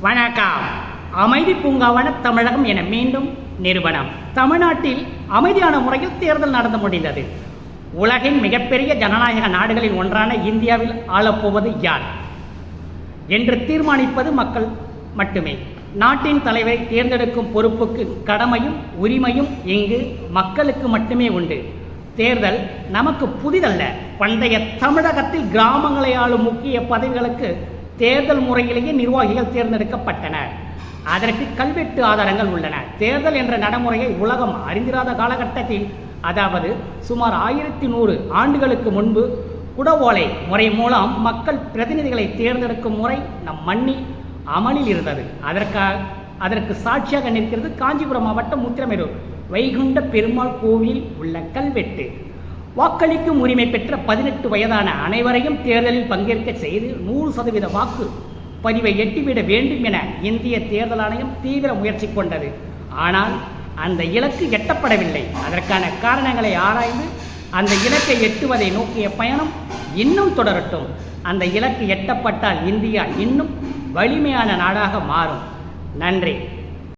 வணக்கம். அமைதி பூங்காவான தமிழகம் என மீண்டும் நிறுவனம். தமிழ்நாட்டில் அமைதியான முறையில் தேர்தல் நடந்து முடிந்தது. உலகின் மிகப்பெரிய ஜனநாயக நாடுகளில் ஒன்றான இந்தியாவில் ஆளப்போவது யார்? என்று தீர்மானிப்பது மக்கள் மட்டுமே. நாட்டின் தலைவரை தேர்ந்தெடுக்கும் பொறுப்புக்கு கடமையும் உரிமையும் இங்கு மக்களுக்கு மட்டுமே உண்டு. தேர்தல் நமக்கு புதிதல்ல. பண்டைய தமிழகத்தில் கிராமங்களை ஆளும் முக்கிய பதவிகளுக்கு தேர்தல் முறையிலேயே நிர்வாகிகள் தேர்ந்தெடுக்கப்பட்டனர் அதற்கு கல்வெட்டு ஆதாரங்கள் உள்ளன. தேர்தல் என்ற நடைமுறையை உலகம் அறிந்திராத காலகட்டத்தில் அதாவது சுமார் ஆயிரத்தி நூறு ஆண்டுகளுக்கு முன்பு குடவோலை முறை மூலம் மக்கள் பிரதிநிதிகளை தேர்ந்தெடுக்கும் முறை நம் மண்ணில் அமலில் இருந்தது. அதற்காக அதற்கு சாட்சியாக நிற்கிறது காஞ்சிபுரம் மாவட்டம் முத்திரமேரூர். வைகுண்ட பெருமாள் கோவில் உள்ள கல்வெட்டு. வாக்களிக்கும் உரிமை பெற்ற பதினெட்டு வயதான அனைவரையும் தேர்தலில் பங்கேற்க செய்து நூறு சதவீத வாக்கு பதிவை எட்டிவிட வேண்டும் என இந்திய தேர்தல் ஆணையம் தீவிர முயற்சி கொண்டது. ஆனால் அந்த இலக்கு எட்டப்படவில்லை. அதற்கான காரணங்களை ஆராய்ந்து அந்த இலக்கை எட்டுவதை நோக்கிய பயணம் இன்னும் தொடரட்டும். அந்த இலக்கு எட்டப்பட்டால் இந்தியா இன்னும் வலிமையான நாடாக மாறும். நன்றி.